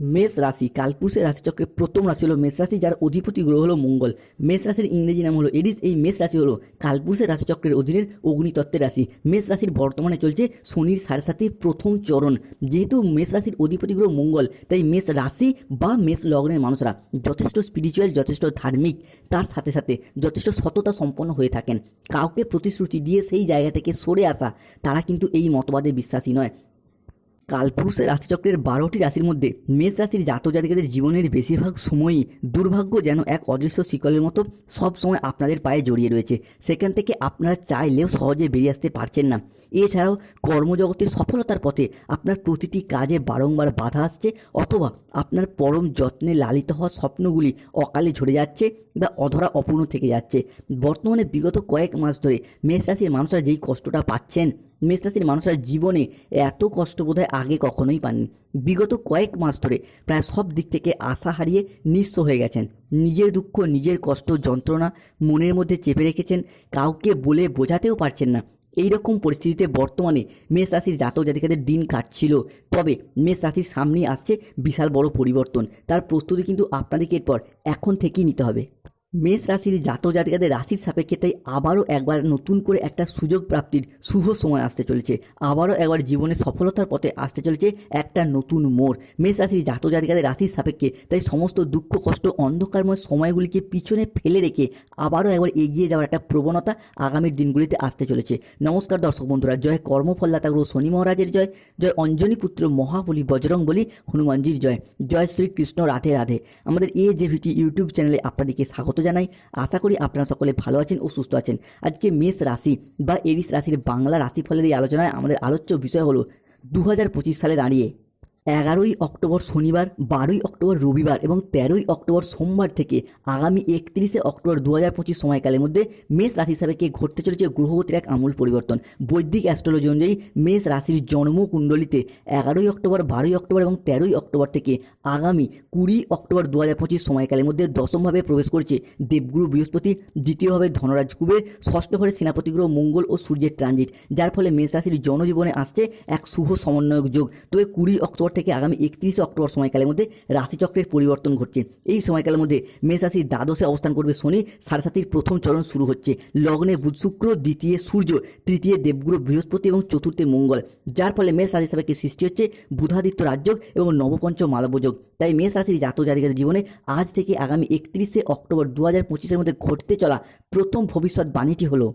মেষ রাশি, কালপুরুষের রাশিচক্রের প্রথম রাশি হলো মেষ রাশি, যার অধিপতি গ্রহ হলো মঙ্গল। মেষ রাশির ইংরেজি নাম হলো এডিস। এই মেষ রাশি হলো কালপুরুষের রাশিচক্রের অধীনের অগ্নিতত্ত্বের রাশি। মেষ রাশির বর্তমানে চলছে শনির সাড়ে সাথে প্রথম চরণ। যেহেতু মেষ রাশির অধিপতি গ্রহ মঙ্গল, তাই মেষ রাশি বা মেষ লগ্নের মানুষরা যথেষ্ট স্পিরিচুয়াল যথেষ্ট ধার্মিক, তার সাথে সাথে যথেষ্ট সততা সম্পন্ন হয়ে থাকেন। কাউকে প্রতিশ্রুতি দিয়ে সেই জায়গা থেকে সরে আসা, তারা কিন্তু এই মতবাদে বিশ্বাসী নয়। কালপুরুষের রাশিচক্রের বারোটি রাশির মধ্যে মেষ রাশির জাতক জাতিকাদের জীবনের বেশিরভাগ সময়ই দুর্ভাগ্য যেন এক অদৃশ্য শিকলের মতো সব সময় আপনাদের পায়ে জড়িয়ে রয়েছে। সেখান থেকে আপনারা চাইলেও সহজে বেরিয়ে আসতে পারছেন না। এছাড়াও কর্মজগতের সফলতার পথে আপনার প্রতিটি কাজে বারংবার বাধা আসছে অথবা আপনার পরম যত্নে লালিত হওয়া স্বপ্নগুলি অকালে ঝরে যাচ্ছে বা অধরা অপূর্ণ থেকে যাচ্ছে। বর্তমানে বিগত কয়েক মাস ধরে মেষ রাশির মানুষরা যেই কষ্টটা পাচ্ছেন মেষ রাশির মানুষরা জীবনে এত কষ্ট বোধহয় আগে কখনোই পাননি। বিগত কয়েক মাস ধরে প্রায় সব দিক থেকে আশা হারিয়ে নিঃস্ব হয়ে গেছেন। নিজের দুঃখ, নিজের কষ্ট, যন্ত্রণা মনের মধ্যে চেপে রেখেছেন। কাউকে বলে বোঝাতেও পারছেন না। এই রকম পরিস্থিতিতে বর্তমানে মেষ রাশির জাতক জাতিকাদের দিন কাটছিল। তবে মেষ রাশির সামনেই আসছে বিশাল বড় পরিবর্তন। তার প্রস্তুতি কিন্তু আপনাদেরকে এরপর এখন থেকেই নিতে হবে। মেষ রাশির জাত জাতিকাদের রাশির সাপেক্ষে তাই আবারও একবার নতুন করে একটা সুযোগ প্রাপ্তির শুভ সময় আসতে চলেছে। আবারও একবার জীবনে সফলতার পথে আসতে চলেছে একটা নতুন মোড়। মেষ রাশির জাত জাতিকাদের রাশির সাপেক্ষে তাই সমস্ত দুঃখ, কষ্ট, অন্ধকারময় সময়গুলিকে পিছনে ফেলে রেখে আবারও একবার এগিয়ে যাওয়ার একটা প্রবণতা আগামীর দিনগুলিতে আসতে চলেছে। নমস্কার দর্শক বন্ধুরা, জয় কর্মফলদাতা গুরু শনি মহারাজের জয় জয় অঞ্জনী পুত্র মহাবলী বজরং বলি হনুমানজির জয় জয় শ্রীকৃষ্ণ রাধে রাধে। আমাদের এ যে ভিটি ইউটিউব চ্যানেলে আপনাদেরকে স্বাগত জানাই। আশা করি আপনারা সকলে ভালো আছেন ও সুস্থ আছেন। আজকে মেষ রাশি বা এরিস রাশির বাংলা রাশিফলের এই আলোচনায় আমাদের আলোচ্য বিষয় হলো দু হাজার পঁচিশ সালে দাঁড়িয়ে। এগারোই অক্টোবর শনিবার, বারোই অক্টোবর রবিবার এবং তেরোই অক্টোবর সোমবার থেকে আগামী একত্রিশে অক্টোবর দু হাজার পঁচিশ সময়কালের মধ্যে মেষ রাশি হিসাবে কে ঘটতে চলেছে গ্রহগতির এক আমূল পরিবর্তন। বৈদিক অ্যাস্ট্রোলজি অনুযায়ী মেষ রাশির জন্মকুণ্ডলিতে এগারোই অক্টোবর, বারোই অক্টোবর এবং তেরোই অক্টোবর থেকে আগামী কুড়ি অক্টোবর দু হাজার পঁচিশ সময়কালের মধ্যে দশমভাবে প্রবেশ করছে দেবগুরু বৃহস্পতি, দ্বিতীয়ভাবে ধনরাজ কুবের ষষ্ঠ ঘরে সেনাপতি গ্রহ মঙ্গল ও সূর্যের ট্রানজিট যার ফলে মেষ রাশির জনজীবনে আসছে এক শুভ সমন্বয়ক যোগ। তবে কুড়ি অক্টোবর থেকে আগামী একত্রিশে অক্টোবর সময়কালের মধ্যে রাশিচক্রের পরিবর্তন ঘটছে। এই সময়কালের মধ্যে মেষ রাশির দ্বাদশে অবস্থান করবে শনি। সাড়ে সাতির প্রথম চরণ শুরু হচ্ছে। লগ্নে বুধ, শুক্র, দ্বিতীয় সূর্য, তৃতীয় দেবগুরু, বৃহস্পতি এবং চতুর্থে মঙ্গল। যার ফলে মেষ রাশি হিসাবে সৃষ্টি হচ্ছে বুধাদিত্য রাজ্য এবং নবপঞ্চ মালবযোগ তাই মেষ রাশির জাতক জাতিকাদের জীবনে আজ থেকে আগামী একত্রিশে অক্টোবর দু হাজার পঁচিশের মধ্যে ঘটতে চলা প্রথম ভবিষ্যৎ বাণীটি হলো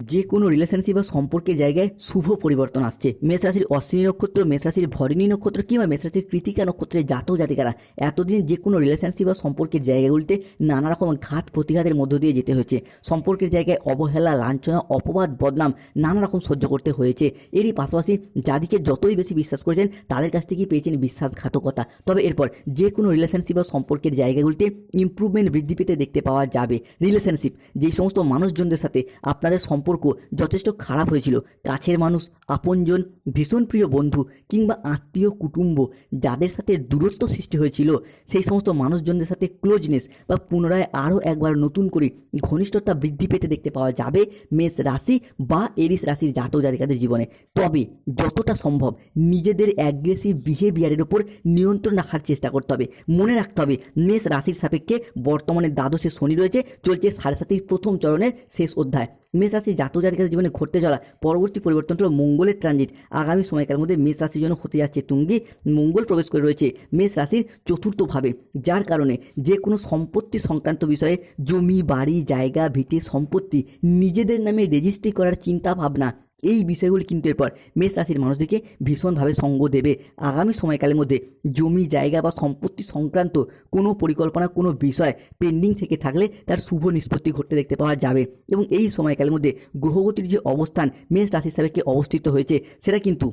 যে কোনো রিলেশনশিপ বা সম্পর্কের জায়গায় শুভ পরিবর্তন আসছে। মেষ রাশির অশ্বিনী নক্ষত্র, মেষ রাশির ভরিণী নক্ষত্র কিংবা মেষ রাশির কৃতিকা নক্ষত্রের জাতক জাতিকারা এতদিন যে কোনো রিলেশনশিপ বা সম্পর্কের জায়গাগুলিতে নানা রকম ঘাত প্রতিঘাতের মধ্য দিয়ে যেতে হয়েছে। সম্পর্কের জায়গায় অবহেলা, লাঞ্ছনা, অপবাদ, বদনাম নানা রকম সহ্য করতে হয়েছে। এরই পাশাপাশি যাদিকে যতই বেশি বিশ্বাস করেছেন, তাদের কাছ থেকেই পেয়েছেন বিশ্বাসঘাতকতা। তবে এরপর যে কোনো রিলেশনশিপ বা সম্পর্কের জায়গাগুলিতে ইমপ্রুভমেন্ট বৃদ্ধি পেতে দেখতে পাওয়া যাবে। রিলেশনশিপ যেই সমস্ত মানুষজনদের সাথে আপনাদের সম্পর্ক যথেষ্ট খারাপ হয়েছিল। কাছের মানুষ, আপনজন, ভীষণ প্রিয় বন্ধু কিংবা আত্মীয় কুটুম্ব যাদের সাথে দূরত্ব সৃষ্টি হয়েছিল, সেই সমস্ত মানুষজনদের সাথে ক্লোজনেস বা পুনরায় আরও একবার নতুন করে ঘনিষ্ঠতা বৃদ্ধি পেতে দেখতে পাওয়া যাবে মেষ রাশি বা এরিস রাশির জাতক জাতিকাদের জীবনে। তবে যতটা সম্ভব নিজেদের অ্যাগ্রেসিভ বিহেভিয়ারের ওপর নিয়ন্ত্রণ রাখার চেষ্টা করতে হবে। মনে রাখতে হবে মেষ রাশির সাপেক্ষে বর্তমানে দ্বাদশে শনি রয়েছে, চলছে সাড়ে সাতির প্রথম চরণের শেষ অধ্যায়। মেষ রাশি জাতক জাতিকাদের জীবনে ঘটতে চলা পরবর্তী পরিবর্তন হলো মঙ্গলের ট্রানজিট আগামী সময়কালের মধ্যে মেষ রাশির জন্য হতে যাচ্ছে তুঙ্গি মঙ্গল প্রবেশ করে রয়েছে মেষ রাশির চতুর্থভাবে, যার কারণে যে কোনো সম্পত্তি সংক্রান্ত বিষয়ে জমি, বাড়ি, জায়গা, ভিটে, সম্পত্তি নিজেদের নামে রেজিস্ট্রি করার চিন্তা ভাবনা এই বিষয়গুলি কিন্তু এরপর মেষ রাশির মানুষদেরকে ভীষণভাবে সঙ্গ দেবে। আগামী সময়কালের মধ্যে জমি, জায়গা বা সম্পত্তি সংক্রান্ত কোনো পরিকল্পনা, কোনো বিষয় পেন্ডিং থেকে থাকলে তার শুভ নিষ্পত্তি ঘটতে দেখতে পাওয়া যাবে এবং এই সময়কালের মধ্যে গ্রহগতির যে অবস্থান মেষ রাশি হিসাবে অবস্থিত হয়েছে, সেটা কিন্তু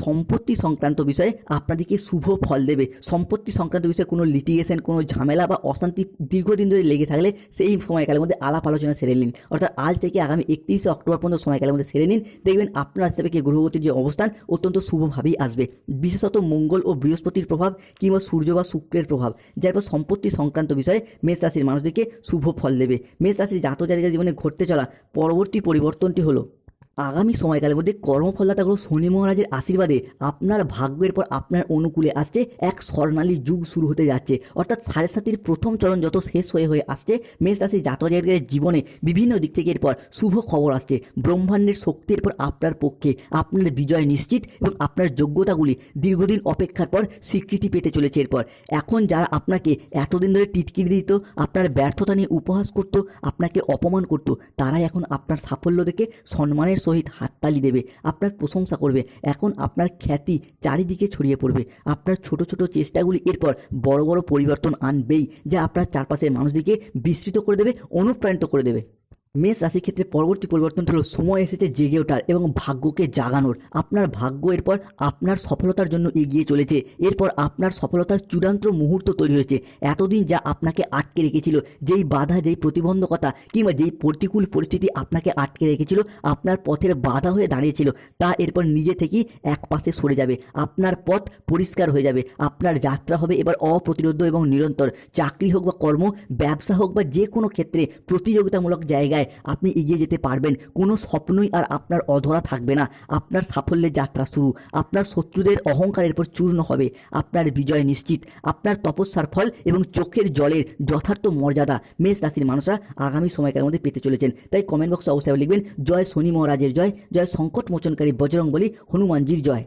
সম্পত্তি সংক্রান্ত বিষয়ে আপনাদেরকে শুভ ফল দেবে। সম্পত্তি সংক্রান্ত বিষয়ে কোনো লিটিগেশন কোনো ঝামেলা বা অশান্তি দীর্ঘদিন ধরে লেগে থাকলে সেই সময়কালের মধ্যে আলাপ আলোচনা সেরে নিন। অর্থাৎ আজ থেকে আগামী একত্রিশে অক্টোবর পর্যন্ত সময়কালের মধ্যে সেরে নিন। দেখবেন আপনার হিসাবে গ্রহগতির যে অবস্থান, অত্যন্ত শুভভাবেই আসবে। বিশেষত মঙ্গল ও বৃহস্পতির প্রভাব কিংবা সূর্য বা শুক্রের প্রভাব, যার পর সম্পত্তি সংক্রান্ত বিষয়ে মেষ রাশির মানুষদেরকে শুভ ফল দেবে। মেষ রাশির জাতক জাতিকার জীবনে ঘটতে চলা পরবর্তী পরিবর্তনটি হলো আগামী সময়কালের মধ্যে কর্মফলদাতাগুলো শনি মহারাজের আশীর্বাদে আপনার ভাগ্যের পর আপনার অনুকূলে আসছে। এক স্বর্ণালী যুগ শুরু হতে যাচ্ছে। অর্থাৎ সাড়ে সাতির প্রথম চরণ যত শেষ হয়ে হয়ে আসছে, মেষ রাশি জাতকের জীবনে বিভিন্ন দিক থেকে এরপর শুভ খবর আসছে। ব্রহ্মাণ্ডের শক্তির পর আপনার পক্ষে আপনার বিজয় নিশ্চিত এবং আপনার যোগ্যতাগুলি দীর্ঘদিন অপেক্ষার পর স্বীকৃতি পেতে চলেছে এরপর এখন যারা আপনাকে এতদিন ধরে টিটকিরি দিত, আপনার ব্যর্থতা নিয়ে উপহাস করত, আপনাকে অপমান করত, তারাই এখন আপনার সাফল্য দেখে সম্মানের সহিত হাততালি দেবে, আপনার প্রশংসা করবে। এখন আপনার খ্যাতি চারিদিকে ছড়িয়ে পড়বে। আপনার ছোট ছোট চেষ্টাগুলি এরপর বড় বড় পরিবর্তন আনবেই, যা আপনার চারপাশের মানুষদিকে বিস্তৃত করে দেবে, অনুপ্রাণিত করে দেবে। মেষ রাশির ক্ষেত্রে পরবর্তী পরিবর্তন হলো সময় এসেছে জেগে ওঠার এবং ভাগ্যকে জাগানোর। আপনার ভাগ্য এরপর আপনার সফলতার জন্য এগিয়ে চলেছে। এরপর আপনার সফলতার চূড়ান্ত মুহূর্ত তৈরি হয়েছে। এতদিন যা আপনাকে আটকে রেখেছিল, যেই বাধা, যেই প্রতিবন্ধকতা কিংবা যেই প্রতিকূল পরিস্থিতি আপনাকে আটকে রেখেছিল, আপনার পথের বাধা হয়ে দাঁড়িয়েছিল, তা এরপর নিজে থেকেই এক পাশে সরে যাবে। আপনার পথ পরিষ্কার হয়ে যাবে। আপনার যাত্রা হবে এবার অপ্রতিরোধ এবং নিরন্তর। চাকরি হোক বা কর্ম, ব্যবসা হোক বা যে কোনো ক্ষেত্রে প্রতিযোগিতামূলক জায়গায় আপনি এগিয়ে যেতে পারবেন। কোনো স্বপ্নই আর আপনার অধরা থাকবে না। আপনার সাফল্যের যাত্রা শুরু। আপনার শত্রুদের অহংকারের পর চূর্ণ হবে। আপনার বিজয় নিশ্চিত। আপনার তপস্যার ফল এবং চোখের জলের যথার্থ মর্যাদা মেষ রাশির মানুষরা আগামী সময়কার মধ্যে পেতে চলেছেন। তাই কমেন্ট বক্সে অবশ্যই লিখবেন, জয় শনি মহারাজের জয় জয় সংকট মোচনকারী বজরং বলি হনুমানজির জয়।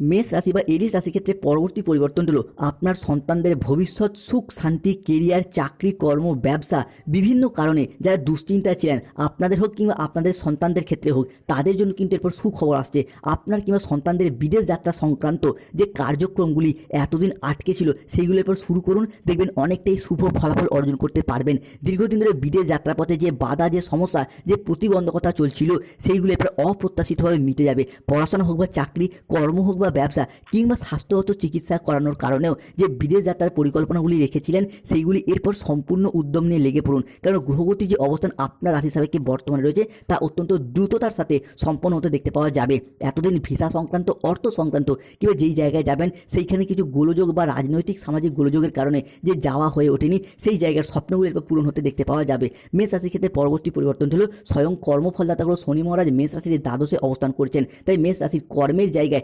মেষ রাশি বা এরিস রাশির ক্ষেত্রে পরবর্তী পরিবর্তন হলো আপনার সন্তানদের ভবিষ্যৎ সুখ, শান্তি, কেরিয়ার, চাকরি, কর্ম, ব্যবসা বিভিন্ন কারণে যারা দুশ্চিন্তায় ছিলেন, আপনাদের হোক কিংবা আপনাদের সন্তানদের ক্ষেত্রে হোক, তাদের জন্য কিন্তু এরপর সুখবর আসছে। আপনার কিংবা সন্তানদের বিদেশ যাত্রা সংক্রান্ত যে কার্যক্রমগুলি এতদিন আটকে ছিল সেইগুলো এরপর শুরু করুন। দেখবেন অনেকটাই শুভ ফলাফল অর্জন করতে পারবেন। দীর্ঘদিন ধরে বিদেশ যাত্রাপথে যে বাধা, যে সমস্যা, যে প্রতিবন্ধকতা চলছিল সেইগুলো এরপর অপ্রত্যাশিতভাবে মিটে যাবে। পড়াশোনা হোক বা চাকরি, কর্ম হোক বা ব্যবসা কিংবা স্বাস্থ্যগত চিকিৎসা করানোর কারণেও যে বিদেশ যাত্রার পরিকল্পনাগুলি রেখেছিলেন, সেইগুলি এরপর সম্পূর্ণ উদ্যম নিয়ে লেগে পড়ুন। কারণ গ্রহগতির যে অবস্থান আপনার রাশি সাপেক্ষে বর্তমানে রয়েছে, তা অত্যন্ত দ্রুততার সাথে সম্পন্ন হতে দেখতে পাওয়া যাবে। এতদিন ভিসা সংক্রান্ত, অর্থ সংক্রান্ত কিংবা যেই জায়গায় যাবেন, সেইখানে কিছু গোলযোগ বা রাজনৈতিক, সামাজিক গোলযোগের কারণে যে যাওয়া হয়ে ওঠেনি, সেই জায়গার স্বপ্নগুলি এরপর পূরণ হতে দেখতে পাওয়া যাবে। মেষ রাশির ক্ষেত্রে পরবর্তী পরিবর্তন হলো স্বয়ং কর্মফলদাতাগুলো শনি মহারাজ, মেষ রাশির দ্বাদশে অবস্থান করছেন। তাই মেষ রাশির কর্মের জায়গায়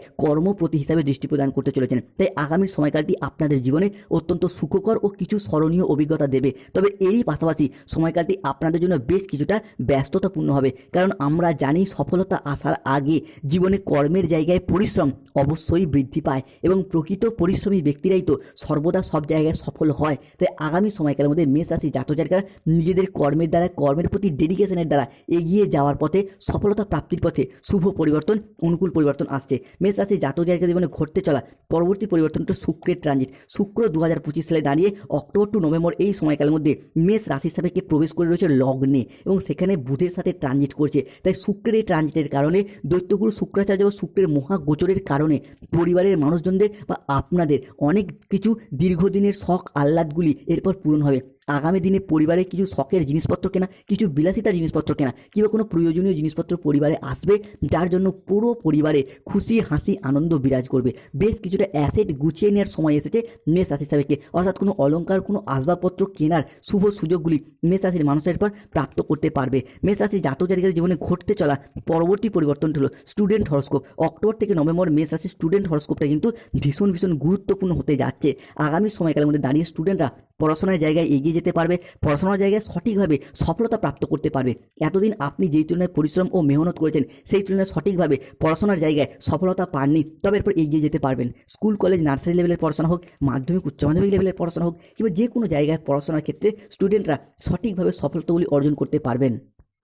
কর্মপ্রতি হিসাবে দৃষ্টি প্রদান করতে চলেছেন। তাই আগামীর সময়কালটি আপনাদের জীবনে অত্যন্ত সুখকর ও কিছু স্মরণীয় অভিজ্ঞতা দেবে। তবে এরই পাশাপাশি সময়কালটি আপনাদের জন্য বেশ কিছুটা ব্যস্ততাপূর্ণ হবে। কারণ আমরা জানি সফলতা আসার আগে জীবনে কর্মের জায়গায় পরিশ্রম অবশ্যই বৃদ্ধি পায় এবং প্রকৃত পরিশ্রমী ব্যক্তিরাই তো সর্বদা সব জায়গায় সফল হয়। তাই আগামী সময়কালের মধ্যে মেষ রাশি জাতজাতিকারা নিজেদের কর্মের দ্বারা, কর্মের প্রতি ডেডিকেশনের দ্বারা এগিয়ে যাওয়ার পথে সফলতা প্রাপ্তির পথে শুভ পরিবর্তন, অনুকূল পরিবর্তন আসছে। মেষ রাশি জাতজাতিকা জীবনে ঘটতে চলা পরবর্তী পরিবর্তন তো শুক্রের ট্রানজিট শুক্র দু হাজার পঁচিশ সালে দাঁড়িয়ে অক্টোবর টু নভেম্বর এই সময়কালের মধ্যে মেষ রাশির সাপেক্ষে প্রবেশ করে রয়েছে লগ্নে এবং সেখানে বুধের সাথে ট্রানজিট করছে। তাই শুক্রের এই ট্রানজিটের কারণে দৈত্যগুরু শুক্রাচার্য বা শুক্রের মহাগোচরের কারণে পরিবারের মানুষজনদের বা আপনাদের অনেক কিছু দীর্ঘদিনের শখ, আহ্লাদগুলি এরপর পূরণ হবে। আগামী দিনে পরিবারে কিছু শখের জিনিসপত্র কেনা, কিছু বিলাসিতার জিনিসপত্র কেনা, কিংবা কোনো প্রয়োজনীয় জিনিসপত্র পরিবারে আসবে, যার জন্য পুরো পরিবারে খুশি, হাসি, আনন্দ বিরাজ করবে। বেশ কিছুটা অ্যাসেট গুছিয়ে নেওয়ার সময় এসেছে মেষ রাশি সাপেক্ষে অর্থাৎ কোনো অলংকার, কোনো আসবাবপত্র কেনার শুভ সুযোগগুলি মেষ রাশির মানুষের পর প্রাপ্ত করতে পারবে। মেষ রাশির জাতক জাতিকার জীবনে ঘটতে চলা পরবর্তী পরিবর্তন হলো স্টুডেন্ট হরস্কোপ অক্টোবর থেকে নভেম্বর মেষ রাশির স্টুডেন্ট হরস্কোপটা কিন্তু ভীষণ ভীষণ গুরুত্বপূর্ণ হতে যাচ্ছে। আগামী সময়কালের মধ্যে দাঁড়িয়ে স্টুডেন্টরা পড়াশোনার জায়গায় এগিয়ে যেতে পারবে, পড়াশোনার জায়গায় সঠিকভাবে সফলতা প্রাপ্ত করতে পারবে। এতদিন আপনি যেই তুলনায় পরিশ্রম ও মেহনত করেছেন, সেই তুলনায় সঠিকভাবে পড়াশোনার জায়গায় সফলতা পাননি। তবে এরপর এগিয়ে যেতে পারবেন। স্কুল, কলেজ, নার্সারি লেভেলের পড়াশোনা হোক, মাধ্যমিক, উচ্চ মাধ্যমিক লেভেলের পড়াশোনা হোক, কিংবা যে কোনো জায়গায় পড়াশোনার ক্ষেত্রে স্টুডেন্টরা সঠিকভাবে সফলতাগুলি অর্জন করতে পারবেন।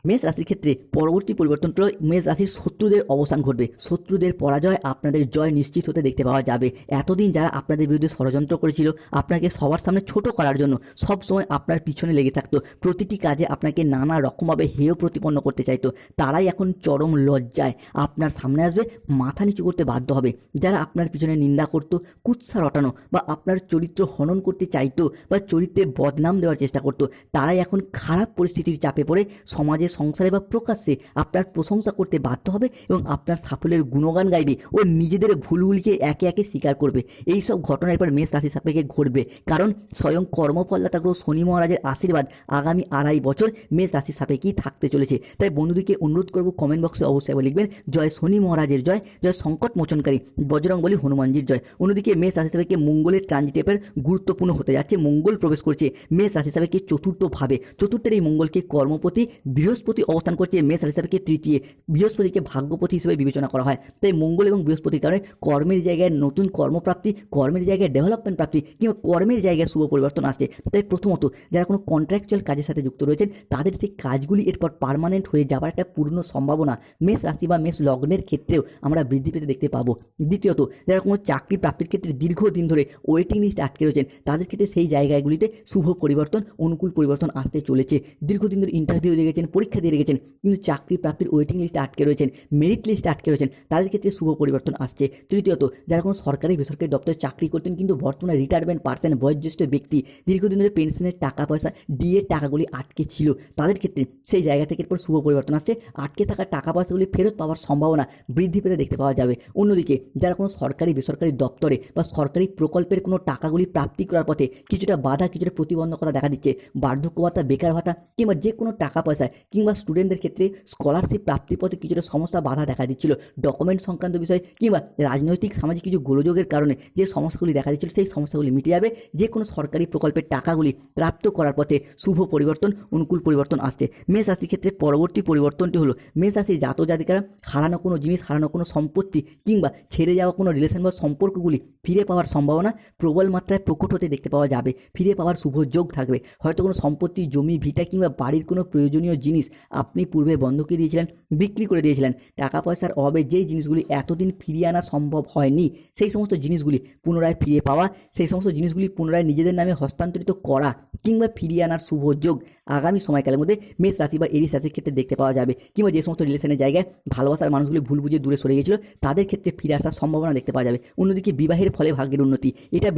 মেষ রাশির ক্ষেত্রে পরবর্তী পরিবর্তন মেষ রাশির শত্রুদের অবসান ঘটবে। শত্রুদের পরাজয় আপনাদের জয় নিশ্চিত হতে দেখতে পাওয়া যাবে। এতদিন যারা আপনাদের বিরুদ্ধে ষড়যন্ত্র করেছিল, আপনাকে সবার সামনে ছোট করার জন্য সব সময় আপনার পিছনে লেগে থাকতো। প্রতিটি কাজে আপনাকে নানা রকমভাবে হেয় প্রতিপন্ন করতে চাইতো। তারাই এখন চরম লজ্জায় আপনার সামনে আসবে, মাথা নিচু করতে বাধ্য হবে। যারা আপনার পিছনে নিন্দা করতো, কুৎসা রটানো বা আপনার চরিত্র হনন করতে চাইতো বা চরিত্রে বদনাম দেওয়ার চেষ্টা করতো, তারাই এখন খারাপ পরিস্থিতির চাপে পড়ে সমাজের সংসারে বা প্রকাশ্যে আপনার প্রশংসা করতে বাধ্য হবে এবং আপনার সাফল্যের গুণগান গাইবে ও নিজেদের ভুলগুলিকে একে একে স্বীকার করবে। এই সব ঘটনার এবার মেষ রাশি সাপেক্ষে ঘটবে। কারণ স্বয়ং কর্মফলদাতা গ্রহ শনি মহারাজের আশীর্বাদ আগামী আড়াই বছর মেষ রাশি সাপেক্ষেই থাকতে চলেছে। তাই বন্ধুদেরকে অনুরোধ করব কমেন্ট বক্সে অবশ্যই লিখবেন, জয় শনি মহারাজের জয় জয় সংকট মোচনকারী, বজরং বলি হনুমানজির জয়। অন্যদিকে মেষ রাশি সাপেক্ষে মঙ্গলের ট্রানজিটেপের গুরুত্বপূর্ণ হতে যাচ্ছে, মঙ্গল প্রবেশ করছে মেষ রাশি সাপেক্ষে চতুর্থভাবে। চতুর্থের এই মঙ্গলকে কর্মপতি বৃহস্পতি অবস্থান করছে মেষ রাশি সাপেক্ষে তৃতীয়, বৃহস্পতিকে ভাগ্যপতি হিসেবে বিবেচনা করা হয়। তাই মঙ্গল এবং বৃহস্পতির কারণে কর্মের জায়গায় নতুন কর্মপ্রাপ্তি, কর্মের জায়গায় ডেভেলপমেন্ট প্রাপ্তি কিংবা কর্মের জায়গায় শুভ পরিবর্তন আসছে। তাই প্রথমত যারা কোনো কন্ট্রাকচুয়াল কাজের সাথে যুক্ত রয়েছেন, তাদের সেই কাজগুলি এরপর পার্মানেন্ট হয়ে যাবার একটা পূর্ণ সম্ভাবনা মেষ রাশি বা মেষ লগ্নের ক্ষেত্রেও আমরা বৃদ্ধি পেতে দেখতে পাবো। দ্বিতীয়ত, যারা কোনো চাকরি প্রাপ্তির ক্ষেত্রে দীর্ঘদিন ধরে ওয়েটিং লিস্ট আটকে রয়েছেন, তাদের ক্ষেত্রে সেই জায়গাগুলিতে শুভ পরিবর্তন, অনুকূল পরিবর্তন আসতে চলেছে। দীর্ঘদিন ধরে ইন্টারভিউ দিয়ে গেছেন পরীক্ষা দিয়ে রেখেছেন, কিন্তু চাকরি প্রাপ্তির ওয়েটিং লিস্টে আটকে রয়েছেন মেরিট লিস্টে আটকে রয়েছেন, তাদের ক্ষেত্রে শুভ পরিবর্তন আসছে। তৃতীয়ত, যারা কোনো সরকারি বেসরকারি দপ্তরে চাকরি করতেন, কিন্তু বর্তমানে রিটায়ারমেন্ট পার্সেন্ট বয়োজ্যেষ্ঠ ব্যক্তি, দীর্ঘদিন ধরে পেনশনের টাকা পয়সা ডিএর টাকাগুলি আটকে ছিল, তাদের ক্ষেত্রে সেই জায়গা থেকে এরপর শুভ পরিবর্তন আসছে। আটকে থাকা টাকা পয়সাগুলি ফেরত পাওয়ার সম্ভাবনা বৃদ্ধি পেতে দেখতে পাওয়া যাবে। অন্যদিকে, যারা কোনো সরকারি বেসরকারি দপ্তরে বা সরকারি প্রকল্পের কোনো টাকাগুলি প্রাপ্তি করার পথে কিছুটা বাধা, কিছুটা প্রতিবন্ধকতা দেখা দিচ্ছে বার্ধক্য ভাতা বেকার ভাতা কিংবা যে কোনো টাকা পয়সা কিংবা স্টুডেন্টদের ক্ষেত্রে স্কলারশিপ প্রাপ্তির পথে কিছুটা সমস্যা বাধা দেখা দিচ্ছিল। ডকুমেন্ট সংক্রান্ত বিষয় কিংবা রাজনৈতিক, সামাজিক কিছু গোলযোগের কারণে যে সমস্যাগুলি দেখা দিচ্ছিল, সেই সমস্যাগুলি মিটে যাবে। যে কোনো সরকারি প্রকল্পের টাকাগুলি প্রাপ্ত করার পথে শুভ পরিবর্তন, অনুকূল পরিবর্তন আসছে। মেষ রাশির ক্ষেত্রে পরবর্তী পরিবর্তনটি হলো, মেষ রাশির জাত জাতিকারা হারানো কোনো জিনিস, হারানো কোনো সম্পত্তি কিংবা ছেড়ে যাওয়া কোনো রিলেশন বা সম্পর্কগুলি ফিরে পাওয়ার সম্ভাবনা প্রবল মাত্রায় প্রকট হতে দেখতে পাওয়া যাবে। ফিরে পাওয়ার শুভ যোগ থাকবে। হয়তো কোনো সম্পত্তি, জমি, ভিটা কিংবা বাড়ির কোনো প্রয়োজনীয় জিনিস আপনি পূর্বে বন্ধকে দিয়েছিলেন, বিক্রি করে দিয়েছিলেন। টাকা পয়সার অভাবে যেই জিনিসগুলি এতদিন ফিরিয়ে আনা সম্ভব হয়নি, সেই সমস্ত জিনিসগুলি পুনরায় ফিরে পাওয়া, সেই সমস্ত জিনিসগুলি পুনরায় নিজেদের নামে হস্তান্তরিত করা কিংবা ফিরিয়ে আনার শুভ যোগ আগামী সময়কালের মধ্যে মেষ রাশি বা এরিস রাশির ক্ষেত্রে দেখতে পাওয়া যাবে কিংবা যে সমস্ত রিলেশনের জায়গায় ভালোবাসার মানুষগুলি ভুল বুঝে দূরে সরে গিয়েছিল, তাদের ক্ষেত্রে ফিরে আসার সম্ভাবনা দেখতে পাওয়া যাবে। অন্যদিকে বিবাহের ফলে ভাগ্যের উন্নতি, এটা